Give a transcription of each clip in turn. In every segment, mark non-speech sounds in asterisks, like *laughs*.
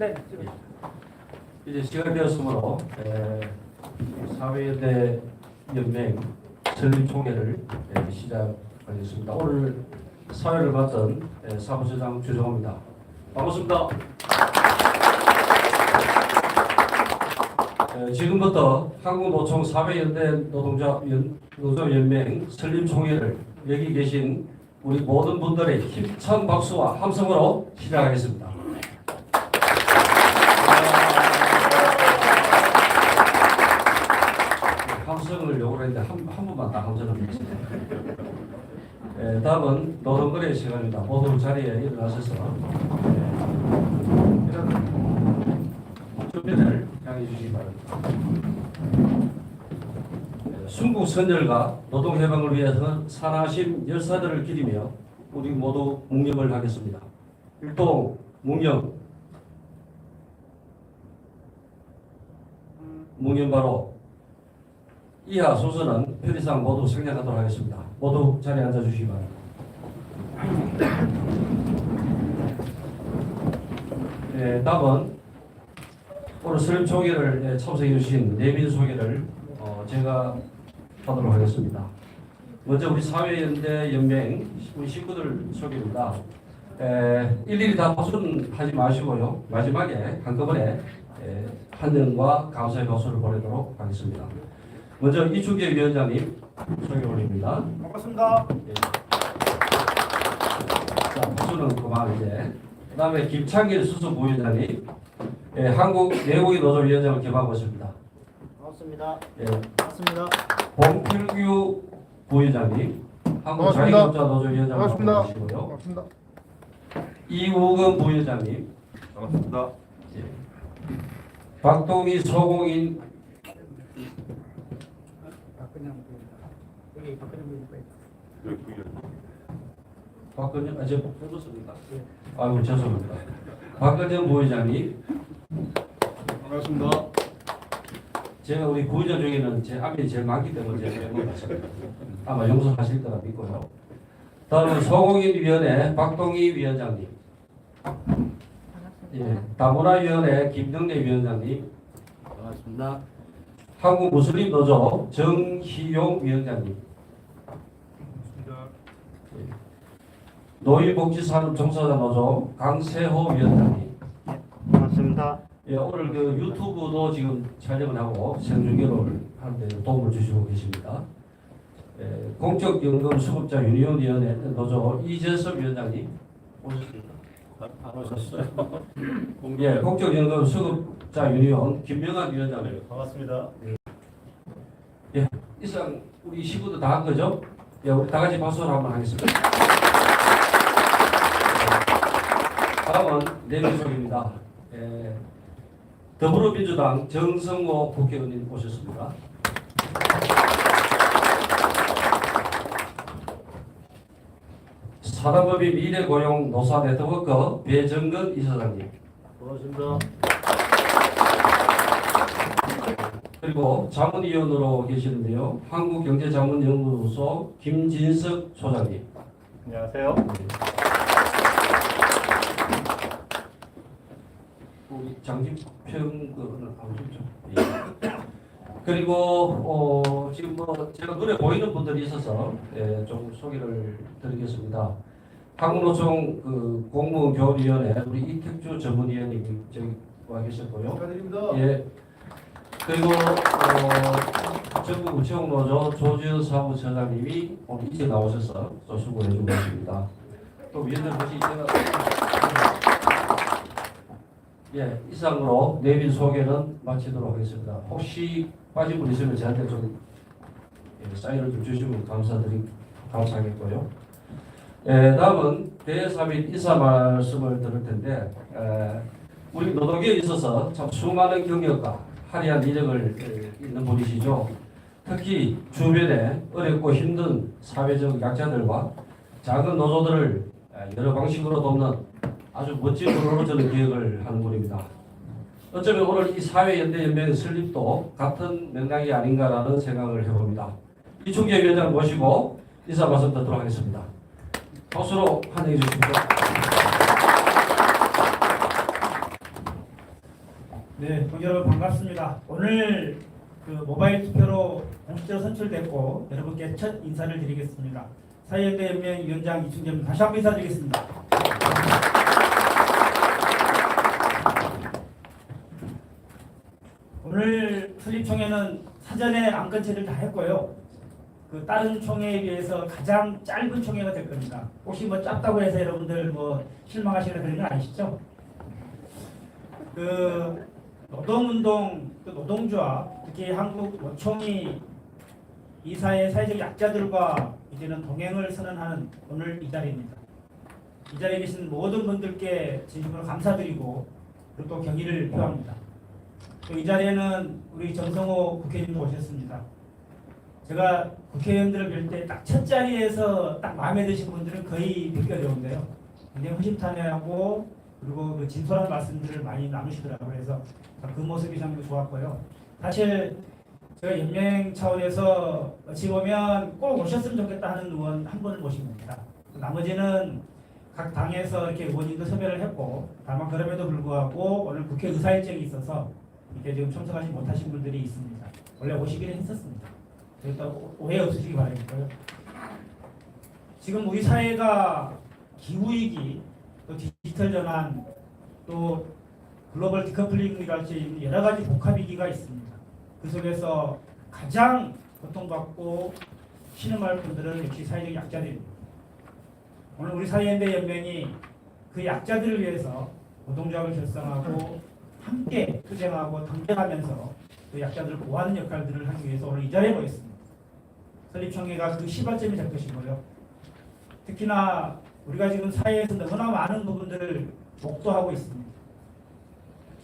네. 이제 시간이 되었으므로 에, 사회대 연맹 설립 총회를 에, 시작하겠습니다. 오늘 사회를 맡은 에, 사무처장 주정호입니다. 반갑습니다. 에, 지금부터 한국노총 사회연대 노동자 연, 노조연맹 설립 총회를 여기 계신 우리 모든 분들의 힘찬 박수와 함성으로 시작하겠습니다. 함성을 요구를 했는데 한, 한 번만 딱 함성을 하겠습니다. 예, 다음은 노동거래 시간입니다. 모두 자리에 일어나셔서 예, 이런 준비를 향해 주시기 바랍니다. 예, 순국 선열과 노동해방을 위해서 산하심 열사들을 기리며 우리 모두 묵념을 하겠습니다. 일동 묵념 묵념 바로 이하 순서는 편의상 모두 생략하도록 하겠습니다. 모두 자리에 앉아주시기 바랍니다. 예, 다음은 오늘 설립 소개를 예, 참석해 주신 내빈 소개를 어, 제가 하도록 하겠습니다. 먼저 우리 사회연대 연맹 우리 식구들 소개입니다. 에, 일일이 다 박수는 마시고요. 마지막에 한꺼번에 에, 한 명과 감사의 박수를 보내도록 하겠습니다. 먼저 이충계 위원장님 소개 올립니다. 반갑습니다. 예. 자, 박수는 그만 이제. 그 다음에 김창길 수석부위원장님, 예, 한국 내국인 노조 위원장을 겸하고 있습니다. 반갑습니다. 예, 반갑습니다. 봉필규 부위원장님, 한국. 자유노자 노조 위원장을 반갑습니다. 맡고 계시고요. 반갑습니다. 이우근 부위원장님, 반갑습니다. 예. 박동희 소공인 박근영 부입니다. 여기 박근영 부입니다. 박근영, 아, 제가 뽑았습니까? 아이고, 죄송합니다. 박근영 부회장님, 반갑습니다. 제가 우리 부회장 중에는 제 앞이 제일 많기 때문에 제가 같습니다. 아마 용서하실 거라 믿고요. 다음은 소공인 위원회 박동희 위원장님, 예, 다문화위원회 김정래 위원장님, 반갑습니다. 한국 무슬림 노조 정희용 위원장님, 노인복지산업 종사자 노조 강세호 위원장님, 반갑습니다. 예, 오늘 그 유튜브도 지금 촬영을 하고 생중계를 하는데 도움을 주시고 계십니다. 예, 공적연금 수급자 유니온위원회 노조 이재섭 위원장님 오셨습니까? 안 오셨어요. 예, 공적연금 수급 자 유니온 김명환 위원장님 반갑습니다. 이상 우리 시구도 다 한 거죠? 예, 우리 다 같이 박수를 한번 하겠습니다. 다음은 내민속입니다. 예, 더불어민주당 정성호 국회의원님 오셨습니다. 사단법인 미래고용 노사 네트워크 배정근 이사장님 반갑습니다. 그리고 자문위원으로 계시는데요. 한국경제자문연구소 김진석 소장님 안녕하세요. 우리 장집평 그는. 예. 그리고 어, 지금 뭐 제가 눈에 보이는 분들이 있어서 예, 좀 소개를 드리겠습니다. 한국노총 그 공무원교원위원회 우리 이택주 전문위원님 저기 와 계셨고요. 축하드립니다. 예. 그리고 어, 전국 우체국 노조 조지현 사무처장님이 오늘 이제 나오셔서 또 수고해 주고 계십니다. 또 위원장 혹시 제가 예 이상으로 내빈 소개는 마치도록 하겠습니다. 혹시 빠진 분 있으면 저한테 좀 예, 사인을 좀 주시면 감사드리 감사하겠고요. 예, 다음은 대사 및 인사 말씀을 들을 텐데 에, 우리 노동계에 있어서 참 수많은 경력과 화려한 이력을 에, 있는 분이시죠. 특히 주변에 어렵고 힘든 사회적 약자들과 작은 노조들을 에, 여러 방식으로 돕는 아주 멋진 분으로 저는 기억을 하는 분입니다. 어쩌면 오늘 이 사회연대연맹 설립도 같은 맥락이 아닌가라는 생각을 해봅니다. 이충재 위원장 모시고 인사 말씀 듣도록 하겠습니다. 박수로 환영해 주십시오. 네, 여러분 반갑습니다. 오늘 그 모바일 투표로 공식적으로 선출됐고 여러분께 첫 인사를 드리겠습니다. 사회연대 연맹 위원장 이충재입니다. 다시 한번 인사드리겠습니다. 오늘 설립총회는 사전에 안건체를 다 했고요. 그 다른 총회에 비해서 가장 짧은 총회가 될 겁니다. 혹시 뭐 짧다고 해서 여러분들 뭐 실망하시는 그런 건 아니시죠? 그 노동운동, 또 노동조합, 특히 한국 노총이 이 사회 사회적 약자들과 이제는 동행을 선언하는 오늘 이 자리입니다. 이 자리에 계신 모든 분들께 진심으로 감사드리고 그리고 또 경의를 표합니다. 또 이 자리에는 우리 정성호 국회의원도 오셨습니다. 제가 국회의원들을 뵐 때 딱 첫 자리에서 딱 마음에 드신 분들은 거의 느껴져온데요. 굉장히 허심탄회하고 그리고 그 진솔한 말씀들을 많이 나누시더라고요. 그래서 그 모습이 참 좋았고요. 사실 제가 연맹 차원에서 어찌 보면 꼭 오셨으면 좋겠다 하는 의원 한 분을 모신 겁니다. 나머지는 각 당에서 이렇게 의원님도 섭외를 했고 다만 그럼에도 불구하고 오늘 국회 의사 일정이 있어서 이렇게 지금 참석하지 못하신 분들이 있습니다. 원래 오시기는 했었습니다. 그래서 오해 없으시기 바라겠고요. 지금 우리 사회가 기후위기, 또 디지털 전환, 또 글로벌 있는 여러 가지 복합 위기가 있습니다. 그 속에서 가장 고통받고 신음할 분들은 역시 사회적 약자들입니다. 오늘 우리 사회연대 연맹이 그 약자들을 위해서 노동조합을 결성하고 함께 투쟁하고 경쟁하면서 그 약자들을 보호하는 역할들을 하기 위해서 오늘 이 자리에 모였습니다. 설립총회가 그 시발점이 될 것이고요. 특히나 우리가 지금 사회에서 너무나 많은 부분들을 목도하고 있습니다.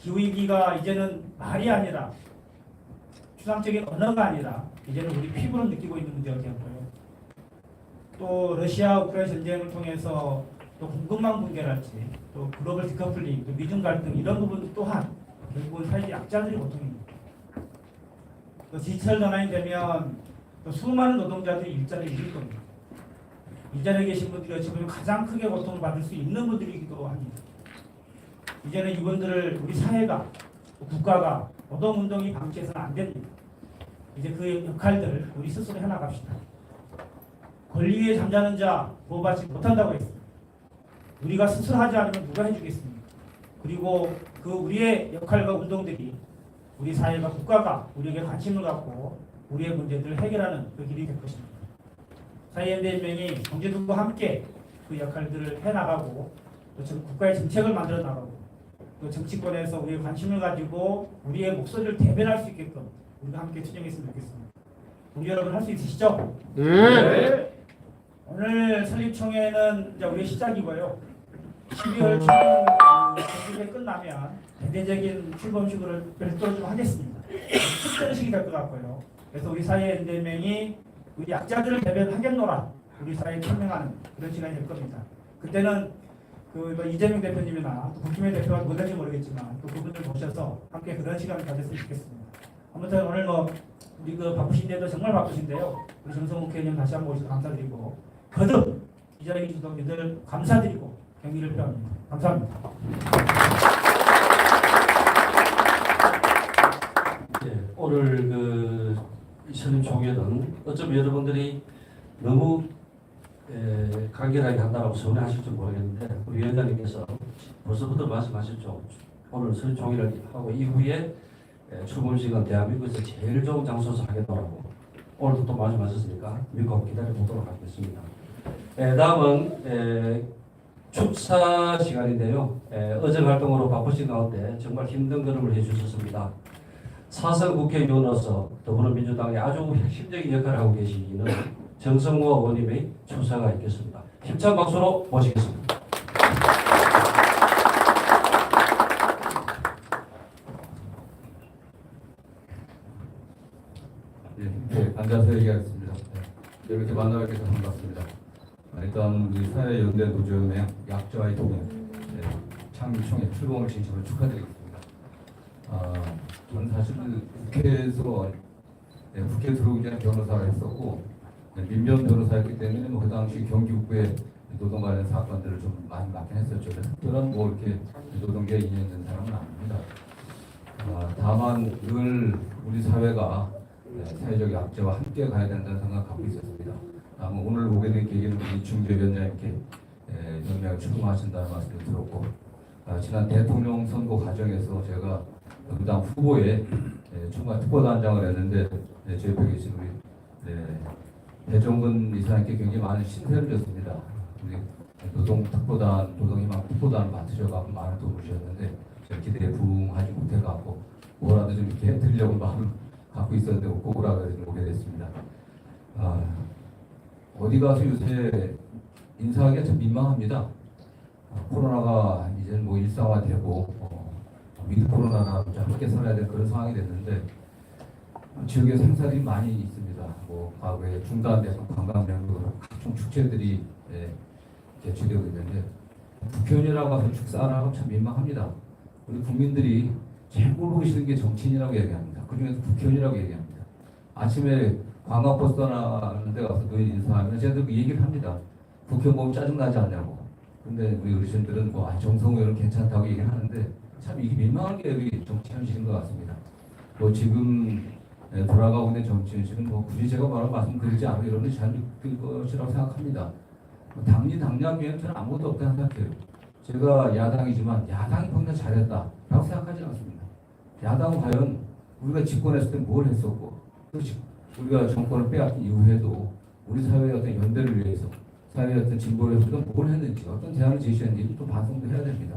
기후위기가 이제는 말이 아니라 추상적인 언어가 아니라 이제는 우리 피부로 느끼고 있는 문제가 되었고요. 또 러시아 우크라이나 전쟁을 통해서 또 공급망 붕괴랄지 또 글로벌 디커플링, 또 미중 갈등 이런 부분 또한 결국은 사회 약자들이 고통입니다. 또 디지털 전환이 되면 또 수많은 노동자들이 일자리를 잃을 겁니다. 이 자리에 계신 분들이 어찌 보면 가장 크게 고통을 받을 수 있는 분들이기도 합니다. 이제는 이분들을 우리 사회가 또 국가가 노동 운동이 방치해서는 안 됩니다. 이제 그 역할들을 우리 스스로 해나갑시다. 권리 위에 잠자는 자 보호받지 못한다고 했습니다. 우리가 스스로 하지 않으면 누가 해주겠습니까? 그리고 그 우리의 역할과 운동들이 우리 사회가 국가가 우리에게 관심을 갖고 우리의 문제들을 해결하는 그 길이 될 것입니다. 사회연대 연맹이 경제들과 함께 그 역할들을 해나가고 또 정- 국가의 정책을 만들어 나가고 또 정치권에서 우리의 관심을 가지고 우리의 목소리를 대변할 수 있게끔 우리가 함께 투쟁했으면 좋겠습니다. 우리 여러분 할 수 있으시죠? 네. 오늘 설립총회는 이제 우리 시작이고요. 12월 총회 그 끝나면 대대적인 출범식을 별도로 좀 하겠습니다. 특별식이 될 것 같고요. 그래서 우리 사회 연대명이 우리 약자들을 대변하겠노라 우리 사회에 설명하는 그런 시간이 될 겁니다. 그때는 그뭐 이재명 대표님이나 또 국힘의 대표가 못할지 모르겠지만 또 그분들 모셔서 함께 그런 시간을 가졌으면 좋겠습니다. 아무튼 오늘 뭐 우리 그 바쁘신데도 정말 바쁘신데요. 우리 정성욱 의원님 다시 한번 오셔서 감사드리고 거듭 이 자리에 주신 분들 감사드리고 경의를 표합니다. 감사합니다. 예, 오늘 그 설립 총회는 어쩌면 여러분들이 너무 에, 간결하게 한다고 서운해하실 줄 모르겠는데 우리 위원장님께서 벌써부터 말씀하셨죠. 오늘 설립 총회를 하고 이후에 에, 출범식은 대한민국에서 제일 좋은 장소에서 하겠다고 오늘도 또 말씀하셨으니까 믿고 기다려 보도록 하겠습니다. 에, 다음은 에, 축사 시간인데요. 에, 어제 활동으로 바쁘신 가운데 정말 힘든 걸음을 해주셨습니다. 사선 국회의원으로서 더불어민주당의 아주 핵심적인 역할을 하고 계시는 정성호 의원님의 축사가 있겠습니다. 힘찬 박수로 모시겠습니다. 네, 네, 앉아서 얘기하겠습니다. 네, 이렇게 만나뵙게 돼서 반갑습니다. 아, 일단 우리 사회연대 노조연맹 약자와의 동행 네, 창립총회 출범을 진심으로 축하드리겠습니다. 아, 저는 사실 국회에서 네, 국회 들어오기 전에 변호사를 했었고 네, 민변 변호사였기 때문에 뭐 그 당시 경기국부의 노동 관련 사건들을 좀 많이 맡긴 했었죠. 특별한 뭐 이렇게 노동계에 인연 있는 사람은 아닙니다. 어, 다만 늘 우리 사회가 네, 사회적 약자와 함께 가야 된다는 생각 갖고 있었습니다. 아마 오늘 오게 된 계기는 우리 중재 위원장님께 예, 연명을 출마하신다는 말씀을 들었고 아, 지난 대통령 선거 과정에서 제가 민주당 후보에 예, 총괄 특보단장을 했는데 예, 제 옆에 계신 우리 네, 배정근 이사님께 굉장히 많은 신세를 졌습니다. 우리 노동 특보단, 노동희망 특보단을 맡으셔가지고 많은 도움을 주셨는데 제가 기대에 부응하지 못해갖고 뭐라도 좀 이렇게 해드리려고 *laughs* 마음을 갖고 있었는데 꼭 오라 그래서 오게 됐습니다. 아, 어디 가서 요새 인사하기가 참 민망합니다. 아, 코로나가 이제 뭐 일상화되고 어, 위드 코로나랑 좀 함께 살아야 될 그런 상황이 됐는데 지역에 행사들이 많이 있습니다. 뭐 과거에 중단돼서 관광명으로 각종 축제들이 예, 개최되고 있는데 국회의원이라고 해서 축사하라고 참 민망합니다. 우리 국민들이 제일 모르시는 게 정치인이라고 얘기합니다. 그중에서 국회의원이라고 얘기합니다. 아침에 관광버스 떠나는 데 가서 노인 인사하면 제가 그 얘기를 합니다. 국회의원 보면 짜증나지 않냐고. 근데 우리 어르신들은 뭐 아, 정성호 의원 괜찮다고 얘기를 하는데 참 이게 민망한 게 여기 정치 현실인 것 같습니다. 뭐 지금 예, 돌아가고 있는 정치 현실은 뭐 굳이 제가 뭐라고 말씀 드리지 않고 여러분이 잘 느낄 것이라고 생각합니다. 뭐 당리 당량 외에는 저는 아무것도 없다고 생각해요. 제가 야당이지만 야당이 보다 잘했다라고 생각하지 않습니다. 야당은 과연 우리가 집권했을 때 뭘 했었고 또 집- 우리가 정권을 빼앗긴 이후에도 우리 사회의 어떤 연대를 위해서 사회의 어떤 진보를 위해서 뭘 했는지 어떤 대안을 제시했는지 또 반성도 해야 됩니다.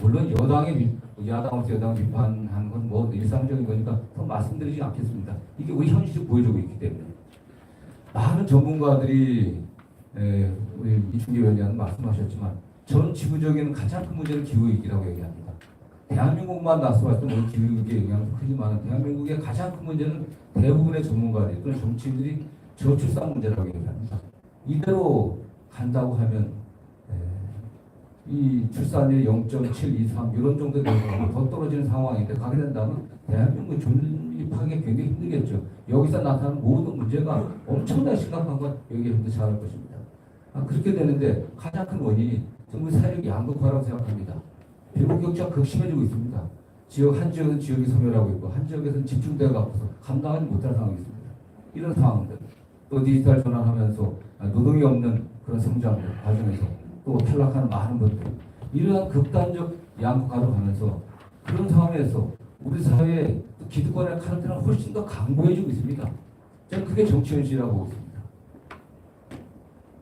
물론 여당의 미, 야당으로서 여당 비판하는 건 뭐 일상적인 거니까 더 말씀드리지 않겠습니다. 이게 우리 현실이 보여주고 있기 때문에 많은 전문가들이 에, 우리 이충기 위원장은 말씀하셨지만 전 지구적인 가장 큰 문제는 기후위기라고 얘기합니다. 대한민국만 나서봤을 때 기후위기의 영향도 크지만 대한민국의 가장 큰 문제는 대부분의 전문가들 또는 정치인들이 저출산 문제라고 얘기합니다. 이대로 간다고 하면 에, 이 출산율 0.723 이런 정도 되고 더 떨어지는 상황인데 가게 된다면 대한민국 존립하기 굉장히 힘들겠죠. 여기서 나타나는 모든 문제가 엄청나게 심각한 건 여기에서 잘할 것입니다. 아, 그렇게 되는데 가장 큰 원인이 정부 사회적 양극화라고 생각합니다. 배후 격차가 극심해지고 있습니다. 지역 한 지역은 지역이 소멸하고 있고 한 지역에서는 집중되어 갖고서 감당하지 못할 상황이 있습니다. 이런 상황들 또 디지털 전환하면서 노동이 없는 그런 성장 과정에서 또 탈락하는 많은 분들 이러한 극단적 양극화로 가면서 그런 상황에서 우리 사회의 기득권의 카르텔은 훨씬 더 강고해지고 있습니다. 저는 그게 정치 현실이라고 보고 있습니다.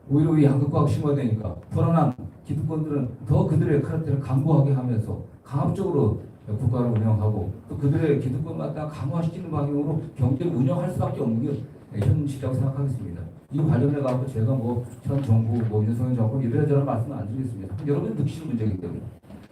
오히려 이 양극화가 심화되니까 불안한 기득권들은 더 그들의 카르텔을 강고하게 하면서 강압적으로 국가를 운영하고 또 그들의 기득권 갖다 강화시키는 방향으로 경제를 운영할 수밖에 없는 게 현실이라고 생각하겠습니다. 이 관련해 가지고 제가 뭐 현 정부, 뭐 윤석열 정부 이래저래 말씀 안 드리겠습니다. 여러분 느끼시는 문제이기 때문에.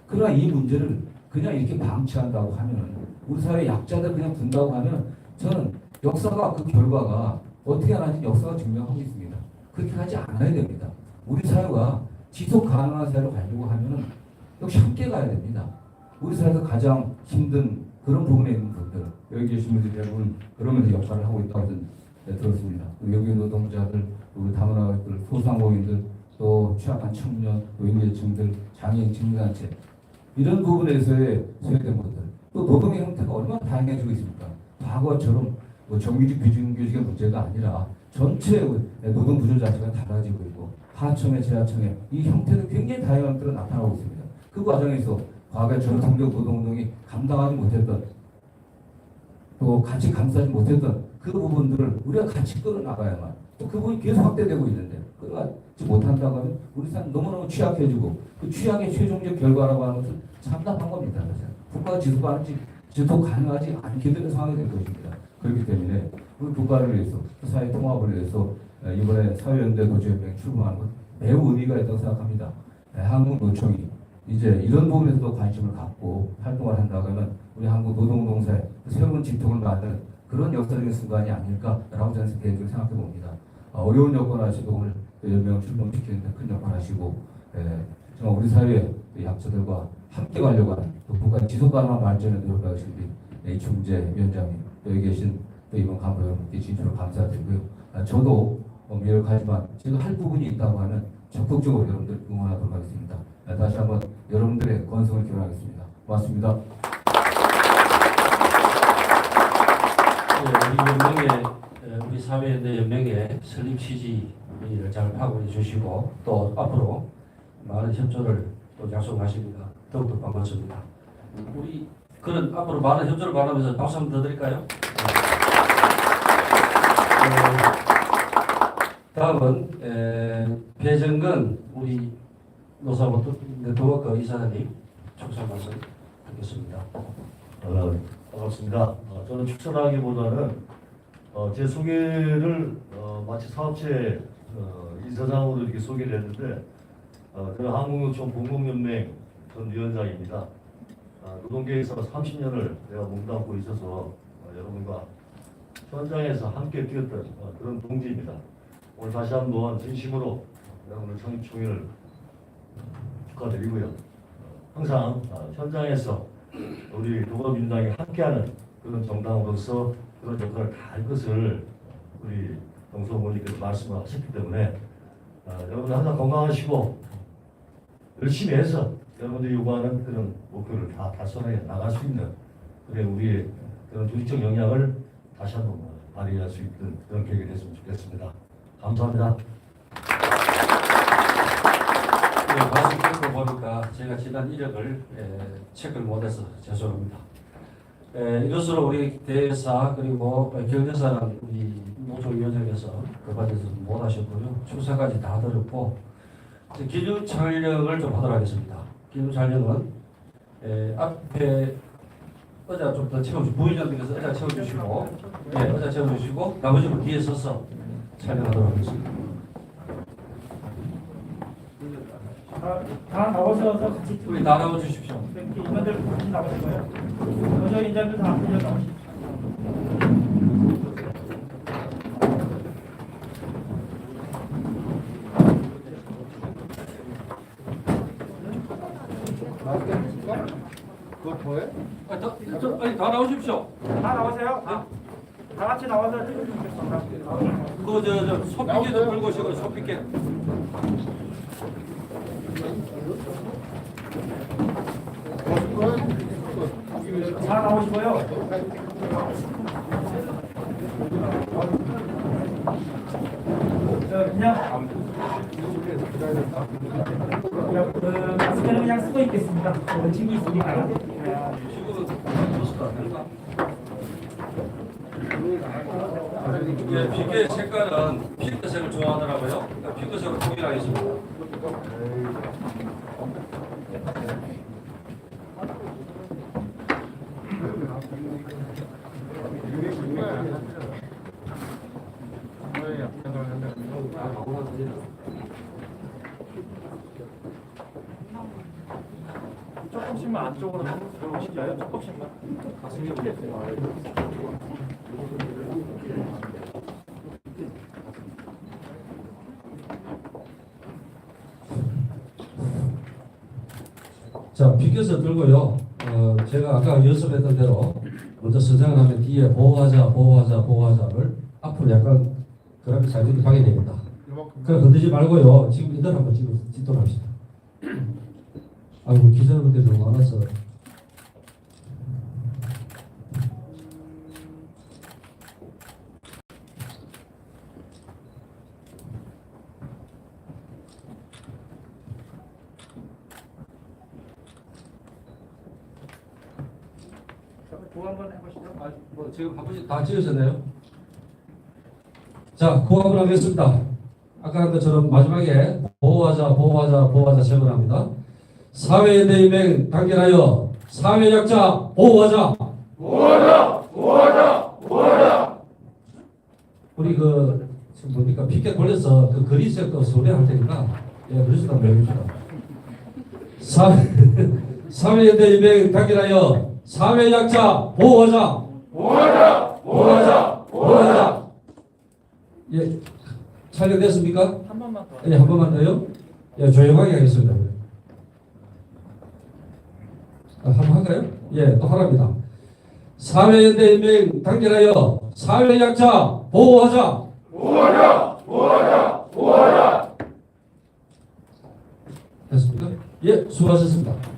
그러나 이 문제를 그냥 이렇게 방치한다고 하면 우리 사회 약자들 그냥 둔다고 하면 저는 역사가 그 결과가 어떻게 하는지 역사가 증명하고 있습니다. 그렇게 하지 않아야 됩니다. 우리 사회가 지속 가능한 사회로 가려고 하면은 역시 함께 가야 됩니다. 우리 사회에서 가장 힘든 그런 부분에 있는 분들 여기 계신 분들이 대부분 그러면서 역할을 하고 있다고 저는 네, 들었습니다. 외국인 노동자들, 우리 다문화들, 소상공인들, 또 취약한 청년, 노인계층들, 장애인 직무단체 이런 부분에서의 소외된 분들 또 노동의 형태가 얼마나 다양해지고 있습니까? 과거처럼 뭐 정규직, 비정규직의 문제가 아니라 전체 노동 구조 자체가 달라지고 있고 하청에 재하청에 이 형태도 굉장히 다양한 형태로 나타나고 있습니다. 그 과정에서 과거의 전통적 노동운동이 감당하지 못했던 또 같이 감싸지 못했던 그 부분들을 우리가 같이 끌어나가야만 또 그 부분이 계속 확대되고 있는데 끌어가지 못한다고 하면 우리 사람 너무너무 취약해지고 그 취약의 최종적 결과라고 하는 것은 참담한 겁니다. 국가가 지속하는지 지속 가능하지 않게 되는 상황이 될 것입니다. 그렇기 때문에 우리 국가를 위해서 사회 통합을 위해서 에, 이번에 사회연대 도시연맹 출범하는 건 매우 의미가 있다고 생각합니다. 에, 한국노총이 이제 이런 부분에서도 관심을 갖고 활동을 한다고 하면 우리 한국 노동노동사의 새로운 진통을 만드는 그런 역사적인 순간이 아닐까라고 저는 개인적으로 생각해 봅니다. 어, 어려운 여건 하시고 오늘 연명 출범시키는데 큰 역할 하시고 에, 정말 우리 사회의 그 약자들과 함께 가려고 하는 또 국가의 지속 가능한 발전에 노력하신 우리 이충재 위원장님 또 여기 계신 또 이번 간부 여러분께 진심으로 감사드리고요. 아, 저도 어, 미력하지만 제가 할 부분이 있다고 하면 적극적으로 여러분들 응원하도록 하겠습니다. 아, 다시 한번 여러분들의 건성을 기원하겠습니다. 고맙습니다. 우리 사회연대 연맹의 설립 취지를 잘 파악해 주시고 또 앞으로 많은 협조를 또 약속하십니다. 더욱더 반갑습니다. 우리 그런 앞으로 많은 협조를 바라면서 박수 한번 더 드릴까요? 네. 다음은 에, 배정근 우리 노사모 네트워크 이사장님 축사 말씀 듣겠습니다. 어, 반갑습니다. 어, 저는 추천하기보다는 어, 제 소개를 어, 마치 사업체 어, 이사장으로 이렇게 소개를 했는데 어, 한국노총 공공연맹 전 위원장입니다. 어, 노동계에서 30년을 내가 몸담고 있어서 어, 여러분과 현장에서 함께 뛰었던 어, 그런 동지입니다. 오늘 다시 한번 진심으로 여러분을 창립 총회를 축하드리고요. 어, 항상 어, 현장에서 우리 동업민당이 함께하는 그런 정당으로서 그런 역할을 다 할 것을 우리 동서모님께서 말씀을 하셨기 때문에 아, 여러분 항상 건강하시고 열심히 해서 여러분들이 요구하는 그런 목표를 다 달성해 나갈 수 있는 그래 우리의 그런 조직적 역량을 다시 한번 발휘할 수 있는 그런 계획이 됐으면 좋겠습니다. 감사합니다. 네, 말씀 듣고 보니까 제가 지난 이력을 에, 체크를 못해서 죄송합니다. 에, 이것으로 우리 대사 그리고 경제사는 우리 노조위원장에서 그 과정에서 못하셨고요. 출사까지 다 들었고 기준 촬영을 좀 하도록 하겠습니다. 기준 촬영은 에, 앞에 의자 좀 더 채워주 부위장님께서 의자 채워주시고 예, 의자 채워주시고 나머지 분 뒤에 서서 촬영하도록 하겠습니다. 다, 다 나오셔서 같이 우리 다 나와 주십시오. 이렇게 인원들 같이 나오실 거예요. 먼저 인자들 다 앞으로 나오십시오. 그거? 아, 다, 저, 아니 다 나오십시오. 다 나오세요. 다, 다 같이 나와서 찍어주시겠습니다. 그저저 소피켓도 들고 오시고 소피켓. 다 나오시고요. 저 그냥 그냥 그 마스크는 그냥 쓰고 있겠습니다. 원칙이 있으니까. 예, 피켓 색깔은 핑크색을 좋아하더라고요. 그러니까 핑크색으로 통일하겠습니다. 조금씩만 안쪽으로 들어오시죠. 조금씩만. 자, 피켓을 들고요. 어, 제가 아까 연습했던 대로 먼저 서장을 하면 뒤에 보호하자, 보호하자, 보호하자를 앞으로 약간 그라픽 사진을 하게 됩니다. 그럼 건드지 말고요. 지금 이들 한번 지금 짓도록 합시다. 아이고 기자분들 너무 많아서 도 한번 해보시죠. 아, 뭐 지금 바쁘시 다 찍으셨나요? 자, 고함을 하겠습니다. 아까 한 것처럼 마지막에 보호하자, 보호하자, 보호하자 제거합니다. 사회연대인맹 단결하여 사회 약자 보호하자. 보호하자, 보호하자, 보호하자. 우리 그 지금 뭡니까 피켓 걸려서 그 그리스의 거 소개할 테니까 예, 그리스도 한번 해봅시다. 사회 사회연대인맹 단결하여 사회 약자 보호하자. 보호하자, 보호하자, 보호하자. 예, 촬영됐습니까? 한 번만 더. 예, 한 번만 더요. 예, 조용하게 하겠습니다. 아, 한번 할까요? 예, 또 하랍니다. 사회연대인맹 단결하여 사회 약자 보호하자. 보호하자, 보호하자, 보호하자. 됐습니까? 예, 수고하셨습니다.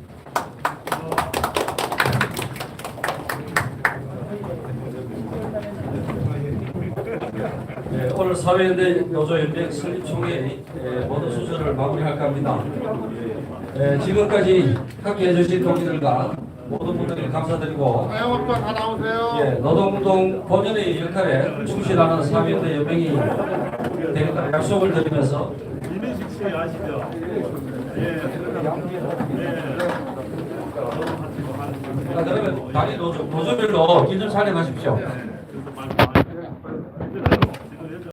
오늘 사회연대 노조연맹 설립총회 에, 모든 순서를 마무리할까 합니다. 에, 지금까지 함께 해 주신 동기들과 모든 분들께 감사드리고. 예, 노동운동 본연의 역할에 충실하는 사회연대 연맹이 되겠다는 약속을 드리면서? 예. 자, 그러면 당일 노조, 노조별로 길좀 살려가십시오.